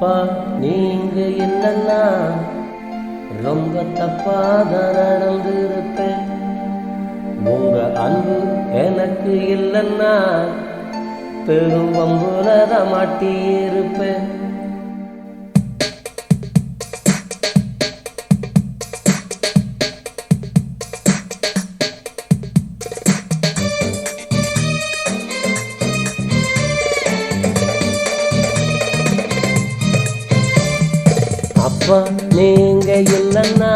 அப்பா நீங்க இல்லைன்னா ரொம்ப தப்பாதான் நடந்திருப்பேன். உங்க அன்பு எனக்கு இல்லைன்னா பெரும் வம்புலதான் மாட்டியிருப்பேன். அப்பா நீங்க இல்லைன்னா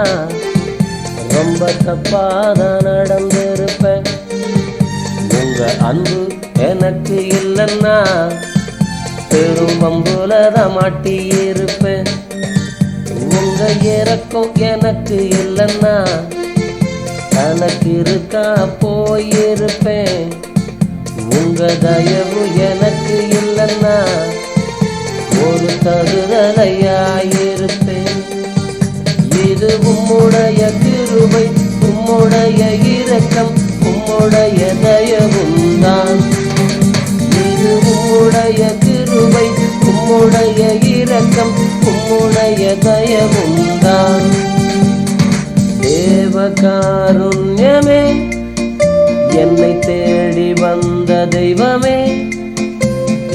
ரொம்ப தப்பாதான் நடந்திருப்பேன். உங்க அன்பு எனக்கு இல்லைன்னா பெரும் வம்புலதான் மாட்டியிருப்பேன். உங்க இறக்கம் எனக்கு இல்லைன்னா தனக்கு இருக்கா போயிருப்பேன். உங்க தயவு எனக்கு இல்லைன்னா ஒரு தருதலையாயிருப்பேன் இது உம்முடைய கிருபை உம்முடைய இரக்கம் உம்முடைய தயவும் தான். இது உம்முடைய கிருபை உம்முடைய இரக்கம் உம்முடைய தயவும் தான். தேவகாருண்யமே என்னை தேடி வந்த தெய்வமே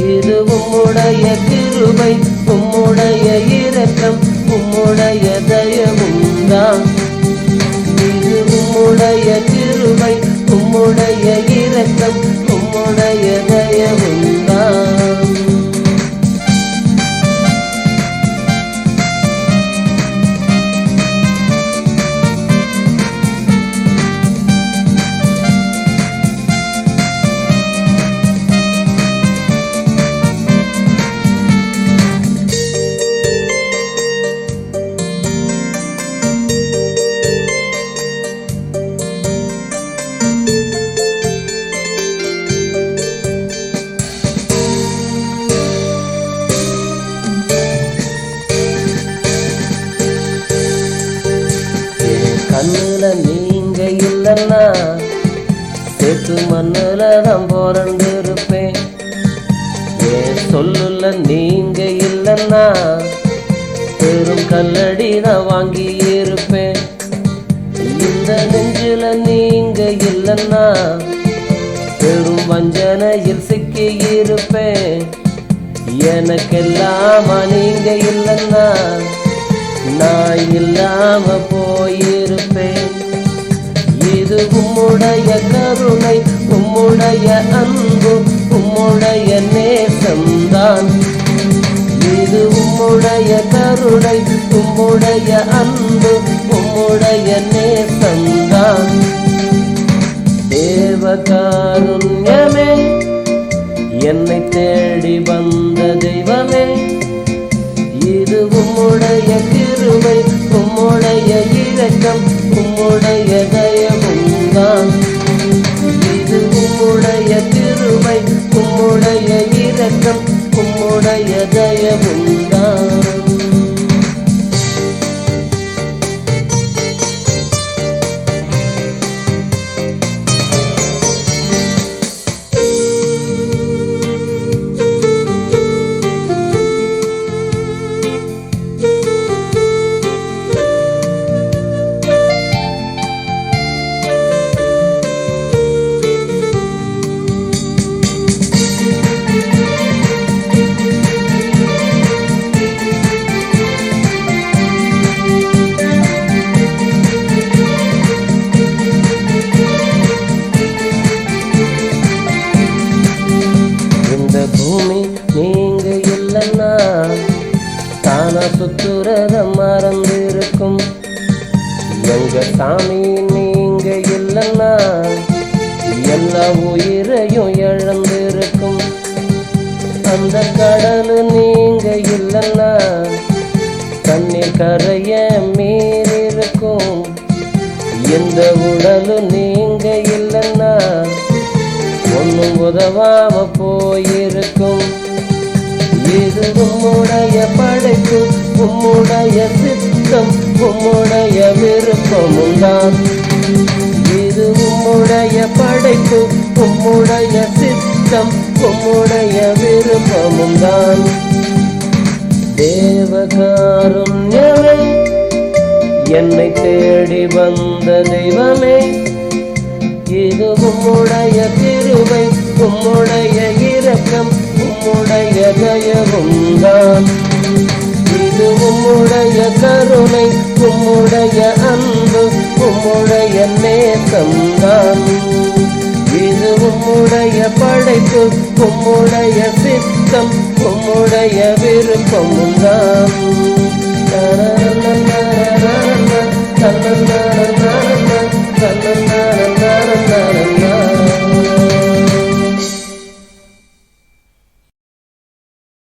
இது உம்முடைய கிருபை உம்முடைய இரக்கம் உம்முடைய தயவும் தான். இது உம்முடைய கிருபை உம்முடைய இரக்கம் உம்முடைய கண்ணுல நீங்க இல்லைன்னா சேத்து மண்ணுல தான் போறந்து இருப்பேன் என் சொல்லுல நீங்க இல்லைன்னா பெரும் கல்லடி நான் வாங்கி இருப்பேன் இந்த நெஞ்சில நீங்க இல்லைன்னா பெரும் வஞ்சனையில் சிக்கி இருப்பேன் எனக்கெல்லாமா நீங்க இல்லைன்னா நான் இல்லாம போயிருப்பேன். இது உம்முடைய கருணை உம்முடைய அன்பு உம்முடைய நேசம்தான். இது உம்முடைய கருணை உம்முடைய அன்பு உம்முடைய நேசம்தான். தேவகாருண்யமே என்னை தேடி வந்த இரக்கம் உம்முடைய தயவும் இருக்கும். எங்க சாமி நீங்க இல்லைன்னா எல்லா உயிரையும் இழந்திருக்கும். அந்த கடல் நீங்க இல்லைன்னா தண்ணீர் கரைய மீறி இருக்கும் எந்த உடலும் நீங்க இல்லைன்னா ஒன்றும் உதவாம போயிருக்கும். இது உம்முடைய படைப்பு உம்முடைய சித்தம் உம்முடைய விருப்பமும் தான். இது உம்முடைய படைப்பு உம்முடைய சித்தம் உம்முடைய விருப்பமும் தான். தேவகாருண்யமே என்னை தேடி வந்த தெய்வமே. இது உம்முடைய திருவை உம்முடைய உம்முடைய அன்பு உம்முடைய நேசம் தான். இது உம்முடைய படைப்பு உம்முடைய சித்தம் உம்முடைய விருப்பம் தான்.